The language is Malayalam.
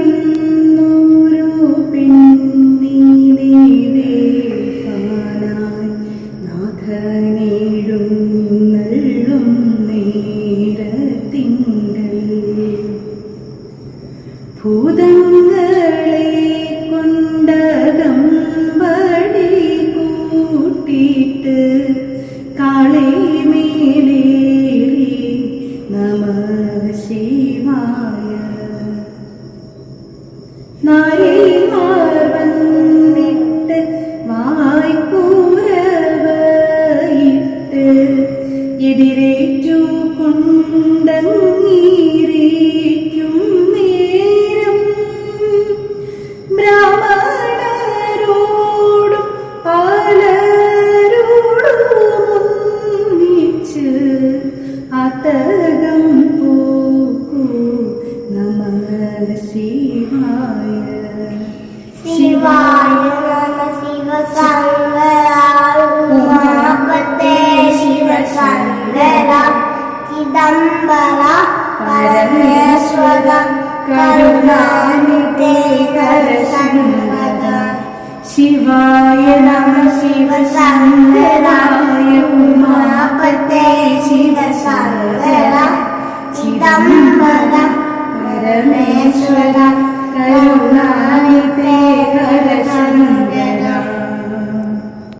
നന്മയേറുന്നൊരു പെണ്ണിനെ കാണാൻ നാഥനേഴും നള്ളും നേരത്തിങ്കൾ ഭൂതങ്ങളെ കൊണ്ടകം വടി കൂട്ടിയിട്ട് കാളെ മേലേറി എതിരേറ്റു നേരം. പോക്കൂ ശിവായ ശിവായ ശിവസംഗരാപത്തെ തമ്പറ പരമേശ്വര കരുണാനിധേ കരസംഗത ശിവായ നമ ശിവശങ്കരായ ഉമാപത്തെ ശിവശങ്കര ചിദംബര പരമേശ്വര